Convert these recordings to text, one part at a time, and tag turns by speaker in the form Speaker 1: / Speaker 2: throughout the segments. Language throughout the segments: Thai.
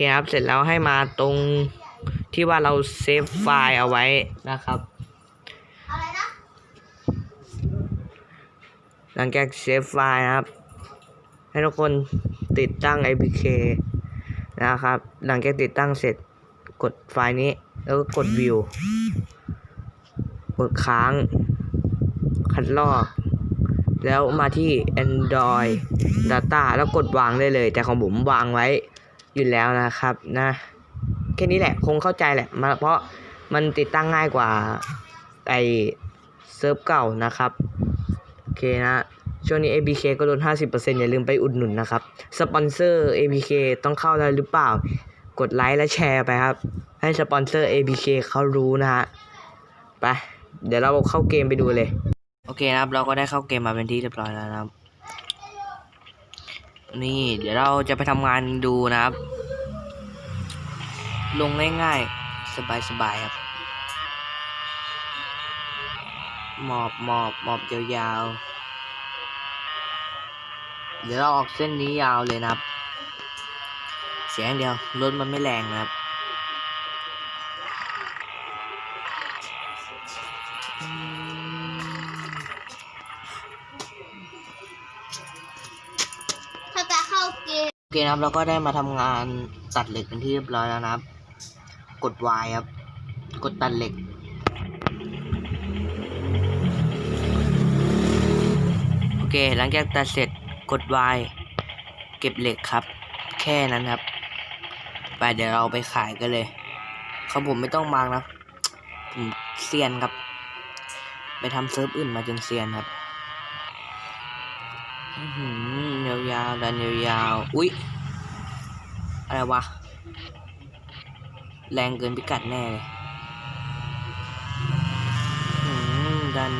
Speaker 1: คครับ เสร็จแล้วให้มาตรงที่ว่าเราเซฟไฟล์เอาไว้นะครับ หลังจากเซฟไฟล์นะครับ ให้ทุกคนติดตั้ง APK นะครับ หลังจากติดตั้งเสร็จกดไฟล์นี้ แล้วก็กด view กดค้าง คัดลอก แล้วมาที่ Android Data แล้วกดวางได้เลย แต่ของผมวางไว้ อยู่แล้วนะครับนะแค่นี้แหละคงเข้าใจแหละมาเพราะมันติดตั้งง่ายกว่าไอเซิร์ฟเก่านะครับโอเคนะช่วงนี้ ABK ก็ลด 50%อย่าลืมไปอุดหนุนนะครับ สปอนเซอร์ ABK ต้องเข้าแล้วหรือเปล่า กดไลค์และแชร์ไปครับ ให้สปอนเซอร์ ABK เขารู้นะฮะ ไป เดี๋ยวเราเข้าเกมไปดูเลย โอเคนะครับ เราก็ได้เข้าเกมมาเป็นที่เรียบร้อยแล้วนะครับ นี่ เดี๋ยวเราจะไปทำงานดูนะครับ ลงง่ายๆ สบายๆครับ หมอบหมอบหมอบยาวๆ เดี๋ยวเราออกเส้นนี้ยาวเลยนะครับ เสียงเดียวรถมันไม่แรงนะครับ อเคนะครับเราก็ได้มาทำงานตัดเหล็กเป็นที่เรียบร้อยแล้วนะครับ กด Y ครับ กดตัดเหล็ก โอเค หลังจากตัดเสร็จกด Y เก็บเหล็กครับ แค่นั้นครับ ไปเดี๋ยวเราไปขายกันเลยเขาผมไม่ต้องมางนะผมเซียนครับ ไปทำเซิร์ฟอื่นมาจนเซียนครับ ยาวๆดันยาวๆอุ๊ย อะไรวะ แรงเกินพิกัดแน่เลยดัน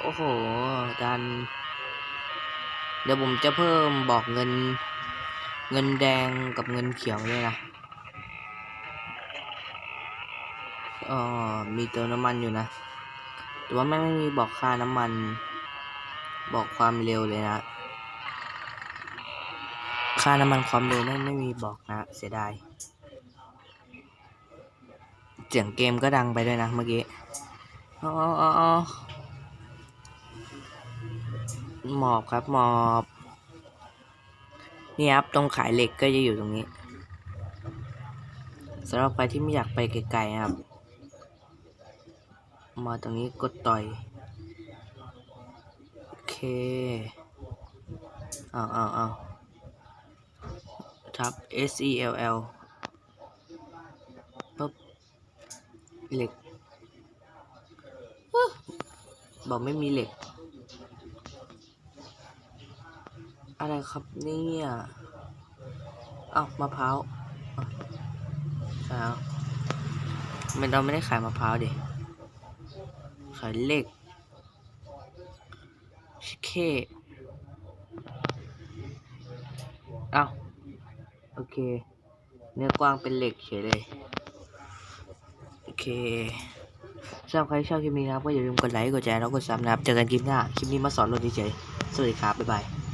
Speaker 1: โอ้โห ดัน เดี๋ยวผมจะเพิ่มบอกเงิน เงินแดงกับเงินเขียวเลยนะ อ๋อมีเติมน้ำมันอยู่นะ แต่ว่าไม่ไม่มีบอกค่าน้ำมัน บอกความเร็วเลยนะ ค่าน้ำมันความเร็วไม่ไม่มีบอกนะ เสียดาย เสียงเกมก็ดังไปด้วยนะเมื่อกี้อ๋ออ๋ออ๋อหมอบครับหมอบนี่ครับ ตรงขายเหล็กก็จะอยู่ตรงนี้สำหรับใครที่ไม่อยากไปไกลๆนะครับ มาตรงนี้กดต่อย โอเค เอาเอาเอาทับ S E L L ปุ๊บเหล็กอ๊ะบอกไม่มีเหล็ก อะไรครับเนี่ยเอ้ามะพร้าวอ้าวใช่แล้วมันเราไม่ได้ขายมะพร้าวดิ ขายเหล็กเคเอาโอเค เนื้อกว้างเป็นเหล็กเฉยเลย โอเคสำหรับใครชอบคลิปนี้นะครับ ก็อย่าลืมกดไลค์ กดแชร์ แล้วกดซับนะครับ เจอกันคลิปหน้า คลิปนี้มาสอนรถเฉยๆสวัสดีครับ บ๊ายบาย